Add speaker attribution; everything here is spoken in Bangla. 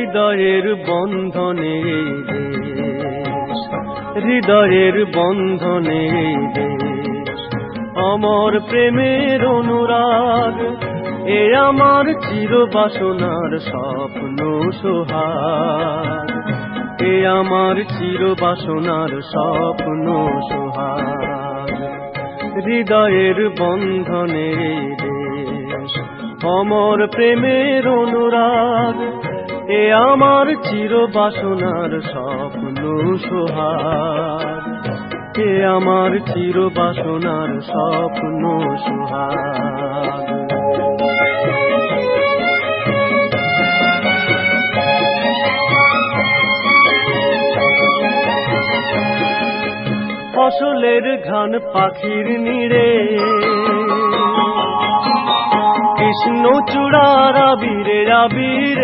Speaker 1: হৃদয়ের বন্ধনে হৃদয়ের বন্ধনে অমর প্রেমের অনুরাগ, এ আমার চির বাসনার স্বপ্ন সোহাগ। এ আমার চির বাসনার স্বপ্ন সোহাগ। হৃদয়ের বন্ধনে দেশ, অমর প্রেমের অনুরাগ এ আমার চির বাসনার স্বপ্ন সোহাগ এ আমার চির বাসনার স্বপ্ন সোহাগ ফসলের ঘান পাখির নিড়ে। কৃষ্ণ চূড়ার আবিরে আবিরে।